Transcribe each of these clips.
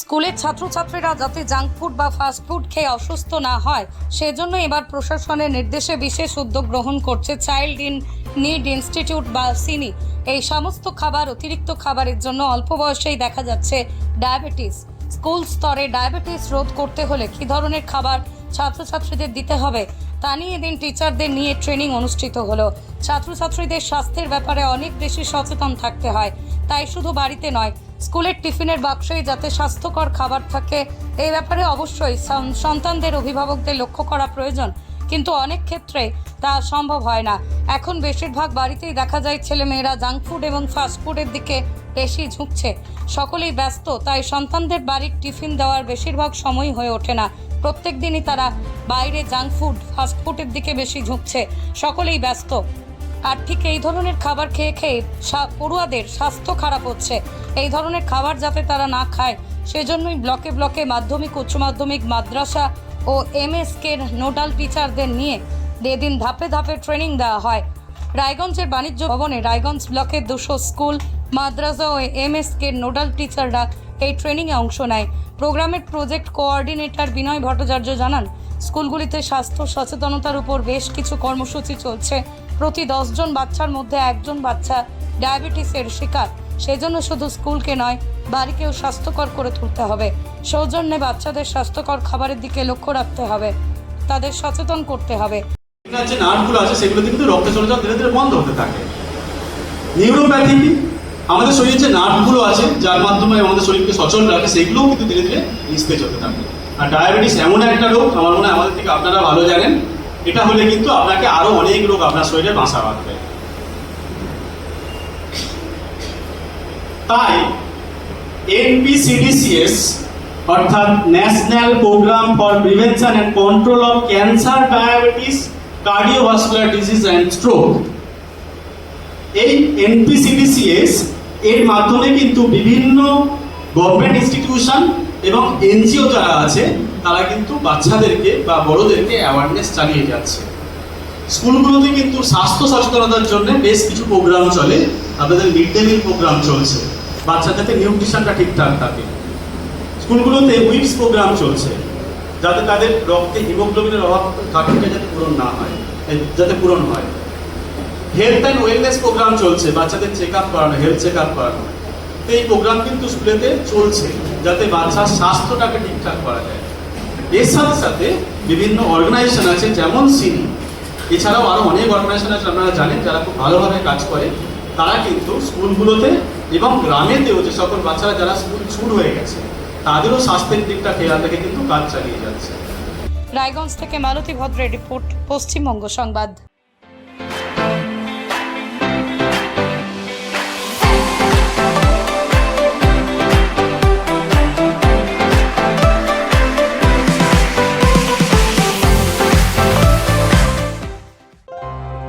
স্কুলের ছাত্রছাত্রীরা যাতে জাঙ্ক ফুড বা ফাস্ট ফুড খেয়ে অসুস্থ না হয়, সেজন্য এবার প্রশাসনের নির্দেশে বিশেষ উদ্যোগ গ্রহণ করছে চাইল্ড ইন নিড ইনস্টিটিউট বা সিনি। এই সমস্ত খাবার অতিরিক্ত খাবারের জন্য অল্প বয়সেই দেখা যাচ্ছে ডায়াবেটিস। স্কুল স্তরে ডায়াবেটিস রোধ করতে হলে কী ধরনের খাবার ছাত্রছাত্রীদের দিতে হবে, তা নিয়ে এদিন টিচারদের নিয়ে ট্রেনিং অনুষ্ঠিত হলো। ছাত্রছাত্রীদের স্বাস্থ্যের ব্যাপারে অনেক বেশি সচেতন থাকতে হয়, তাই শুধু বাড়িতে নয় স্কুলের টিফিনের বাক্সেই যাতে স্বাস্থ্যকর খাবার থাকে, এই ব্যাপারে অবশ্যই সন্তানদের, অভিভাবকদের লক্ষ্য করা প্রয়োজন। কিন্তু অনেক ক্ষেত্রে তা সম্ভব হয় না। এখন বেশিরভাগ বাড়িতেই দেখা যায় ছেলেমেয়েরা জাঙ্ক ফুড এবং ফাস্ট ফুডের দিকে বেশি ঝুঁকছে। সকলেই ব্যস্ত, তাই সন্তানদের বাড়ির টিফিন দেওয়ার বেশিরভাগ সময় হয়ে ওঠে না। প্রত্যেক দিনই তারা বাইরে জাঙ্ক ফুড, ফাস্ট ফুডের দিকে বেশি ঝুঁকছে। সকলেই ব্যস্ত। আর ঠিক এই ধরনের খাবার খেয়ে খেয়ে পড়ুয়াদের স্বাস্থ্য খারাপ হচ্ছে। এই ধরনের খাবার যাতে তারা না খায়, সেজন্যই ব্লকে ব্লকে মাধ্যমিক, উচ্চ মাধ্যমিক, মাদ্রাসা ও এম এমএসকের নোডাল টিচারদের নিয়ে এদিন ধাপে ধাপে ট্রেনিং দেওয়া হয়। রায়গঞ্জের বাণিজ্য ভবনে রায়গঞ্জ ব্লকের দুশো স্কুল, মাদ্রাসা ও এমএসকের নোডাল টিচাররা এই ট্রেনিংয়ে অংশ নেয়। প্রোগ্রামের প্রজেক্ট কোঅর্ডিনেটর বিনয় ভট্টাচার্য জানান, স্কুলগুলিতে স্বাস্থ্য সচেতনতার উপর বেশ কিছু কর্মসূচি চলছে। প্রতি দশজন বাচ্চার মধ্যে একজন বাচ্চা ডায়াবেটিসের শিকার। সেজন্য শুধু স্কুলকে নয়, বাড়িকেও স্বাস্থ্যকর করে তুলতে হবে। সৌজন্যে বাচ্চাদের স্বাস্থ্যকর খাবারের দিকে লক্ষ্য রাখতে হবে। তাদের সচেতন করতে হবে। আমাদের শরীরে যে নার্ভগুলো আছে, যার মাধ্যমে আমাদের শরীরকে সচল রাখে, সেগুলোও কিন্তু ধীরে ধীরে নিস্তেজ হতে থাকে। আর ডায়াবেটিস এমন একটা রোগ, আমার মনে হয় আমাদের থেকে আপনারা ভালো জানেন। এটা হলে কিন্তু আপনাকে আরও অনেক রোগ আপনার শরীরে বাসা বাঁধবে। তাই এনপিসিডিসিএস অর্থাৎ national programme for prevention and control of cancer diabetes cardiovascular disease and stroke এই এনপিসিডিসিএস এর মাধ্যমে কিন্তু বিভিন্ন গভর্নমেন্ট ইনস্টিটিউশন এবং এনজিও যারা আছে তারা কিন্তু বাচ্চাদেরকে বা বড়দেরকে অ্যাওয়ারনেস চালিয়ে যাচ্ছে। স্কুলগুলোতে কিন্তু স্বাস্থ্য সচেতনতার জন্য বেশ কিছু প্রোগ্রাম চলে। আপনাদের মিড ডে মিল প্রোগ্রাম চলছে। বাচ্চাদের নিউট্রিশনটা ঠিকঠাক থাকে। স্কুলগুলোতে উইপস প্রোগ্রাম চলছে। যাতে তাদের রক্তে হিমোগ্লোবিনের অভাব ঘাটতিটা যাতে পূরণ না হয় যাতে পূরণ হয়। হেলথ অ্যান্ড ওয়েলনেস প্রোগ্রাম চলছে। বাচ্চাদের চেক আপ করানো হেলথ চেক আপ করানো। এই প্রোগ্রাম কিন্তু স্কুলেতে চলছে। যাতে বাচ্চার স্বাস্থ্যটাকে ঠিকঠাক করা যায়। এর সাথে সাথে বিভিন্ন অর্গানাইজেশন আছে, যেমন সিনি এছাড়াও আরও অনেক অর্গানাইজেশন আছে, আপনারা জানেন, যারা খুব ভালোভাবে কাজ করে। তারা কিন্তু স্কুলগুলোতে এবং গ্রামেতেও যে সকল বাচ্চারা, যারা স্কুল ছুট হয়ে গেছে, তাদেরও স্বাস্থ্যের দিকটা খেয়াল রেখে কিন্তু কাজ চালিয়ে যাচ্ছে। রায়গঞ্জ থেকে মালতী ভদ্রের রিপোর্ট, পশ্চিমবঙ্গ সংবাদ।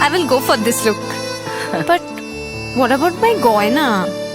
I will go for this look. but what about my goina?